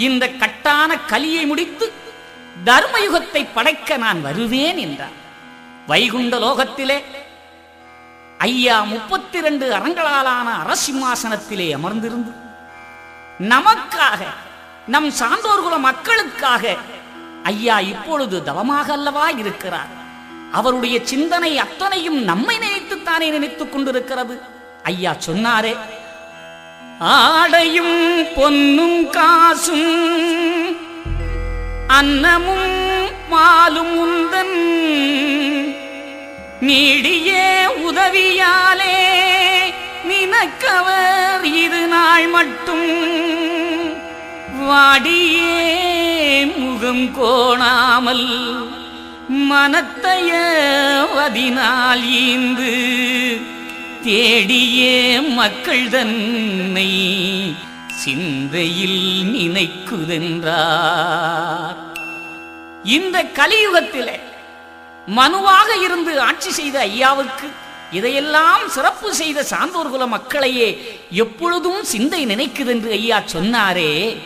இந்த கட்டான கலியை முடித்து தர்மயுகத்தை படைக்க நான் வருவேன் என்றார் வைகுண்ட லோகத்திலே ஐயா முப்பத்தி ரெண்டு அரங்களாலான அரசிம்மாசனத்திலே அமர்ந்திருந்து நமக்காக நம் சான்றோர்குல மக்களுக்காக ஐயா இப்பொழுது தவமாக அல்லவா இருக்கிறார்? அவருடைய சிந்தனை அத்தனையும் நம்மை நினைத்துத்தானே நினைத்துக் கொண்டிருக்கிறது? ஐயா சொன்னாரே ஆடையும் பொன்னும் காசும் அன்னமும் மாலும் உந்தன் நீடிய உதவியாலே நினக்கவர் இது நாள் மட்டும். வாடியே முகம் கோணாமல் மனத்தைய வதினால் ஈந்து தேடியே மக்கள் தன்னை சிந்தையில் நினைக்குதென்றார். இந்த கலியுகத்திலே மனுவாக இருந்து ஆட்சி செய்த ஐயாவுக்கு இதையெல்லாம் சிறப்பு செய்த சான்றோர்குல மக்களையே எப்பொழுதும் சிந்தை நினைக்குதென்று ஐயா சொன்னாரே.